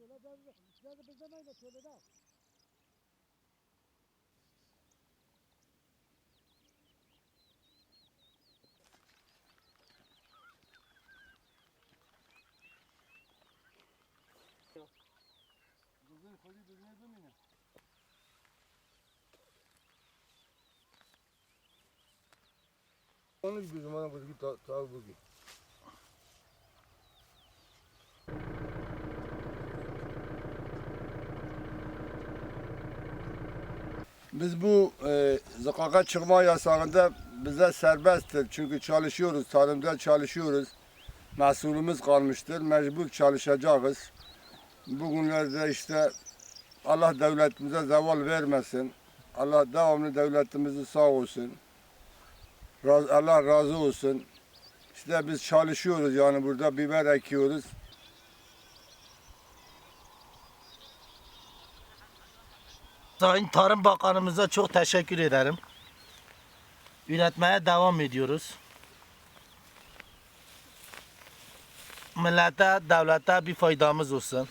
öyle ben işleri bizden öyle söyle de. Kızın koli bizine dönüyor. Onu bir zaman bu ta ta bu. Biz bu e, zıkaka çıkma yasağında bize serbesttir. Çünkü çalışıyoruz, tarımda çalışıyoruz. Mahsulümüz kalmıştır, mecbur çalışacağız. Bugünlerde işte Allah devletimize zeval vermesin. Allah devamlı devletimizi sağ olsun. Allah razı olsun. İşte biz çalışıyoruz yani burada biber ekiyoruz. Sayın Tarım Bakanımıza çok teşekkür ederim. Üretmeye devam ediyoruz. Millete, devlete bir faydamız olsun.